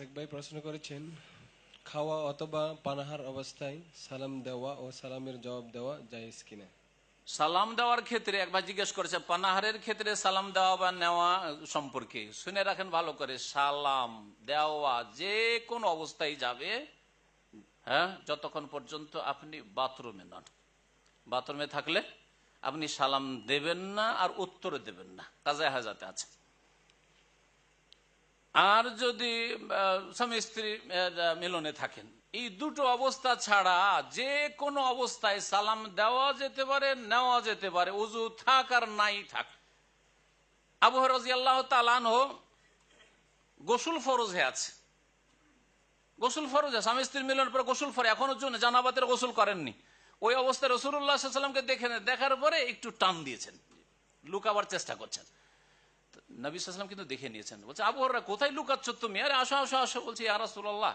আরেক ভাই প্রশ্ন করেছেন, খাওয়া অথবা পানাহার অবস্থায় সালাম দেওয়া ও সালামের জবাব দেওয়া জায়েজ কিনা? সালাম দেওয়ার ক্ষেত্রে একবার জিজ্ঞেস করেছে, পানাহারের ক্ষেত্রে সালাম দেওয়া বা নেওয়া সম্পর্কে? শুনে রাখেন ভালো করে, সালাম দেওয়া যে কোন অবস্থায় যাবে হ্যাঁ যতক্ষণ পর্যন্ত আপনি বাথরুমে নন। বাথরুমে থাকলে আপনি সালাম দেবেন না আর উত্তর দেবেন না। কাজে হাজাতে আছে। আর যদি স্বামী স্ত্রী মিলনে থাকেন, এই দুটো অবস্থা ছাড়া যে কোনো অবস্থায় সালাম দেওয়া যেতে পারে, নেওয়া যেতে পারে, উজু থাক আর নাই থাক। আবু রাজি আল্লাহ তালানহ গোসুল ফরজ আছে। গোসুল ফরজ আছে স্বামী স্ত্রীর মিলনের পরে গোসল ফরে এখনও জন্য জানাবাতের গোসল করেননি। ওই অবস্থায় রসুল্লাহ সাল্লামকে দেখে দেখার পরে একটু টান দিয়েছেন, লুকাবার চেষ্টা করছেন। নবী সাল্লাম কিন্তু দেখে নিয়েছেন। বলছে আবহাওয়া কোথায় লুকাচ্ছ তুমি? আরে, আসো আসো আসো। বলছি আরাসুল্লাহ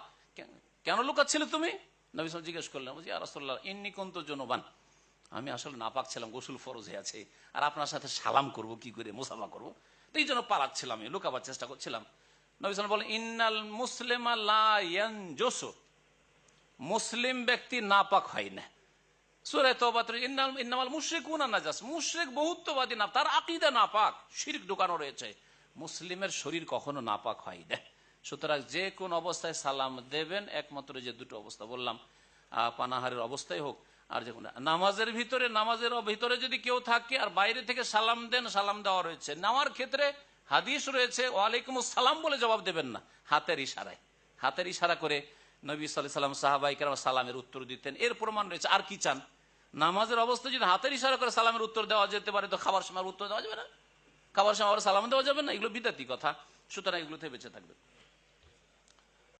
কেন লুকাচ্ছিলে তুমি? নবী সাল্লাম জিজ্ঞেস করলেন, বলছি আরাসুল্লাহ ইন্নি কন্ত জনবান। আমি আসলে নাপাক ছিলাম, গোসুল ফরজ হয়ে আছে। আর আপনার সাথে সালাম করব, কি করে মুসাফা করব? তো এই জন্য পালাচ্ছিলাম আমি লুকাবার চেষ্টা করছিলাম। নবী সাল্লাম বলেন, ইন্নাল মুসলিমা মুসলিম ব্যক্তি নাপাক হয় না। সুরে তওবাত ইন্নাল, ইন্নামাল না, তার ঢোকানো রয়েছে। মুসলিমের শরীর কখনো নাপাক হয় না। সুতরাং যে কোন অবস্থায় সালাম দেবেন, একমাত্র যে দুটো অবস্থা বললাম পানাহারের অবস্থায় হোক, আর যে নামাজের ভিতরে নামাজের ভিতরে যদি কেউ থাকে আর বাইরে থেকে সালাম দেন, সালাম দেওয়া রয়েছে। নেওয়ার ক্ষেত্রে হাদিস রয়েছে, ওয়ালাইকুম সালাম বলে জবাব দেবেন না, হাতের ইশারায়। হাতের ইশারা করে নবী সাল্লাম সাহাবাইকার সালামের উত্তর দিতেন। এর প্রমাণ রয়েছে, আর কি চান? নামাজের অবস্থা যদি হাতের ইশারা করে সালামের উত্তর দেওয়া যেতে পারে, তো খাবার সময় উত্তর দেওয়া যাবে না। খাবার সময় আবার সালাম দেওয়া যাবে না? এগুলো বিদ্যাতি কথা। সুতরাং এগুলোতে বেঁচে থাকবে।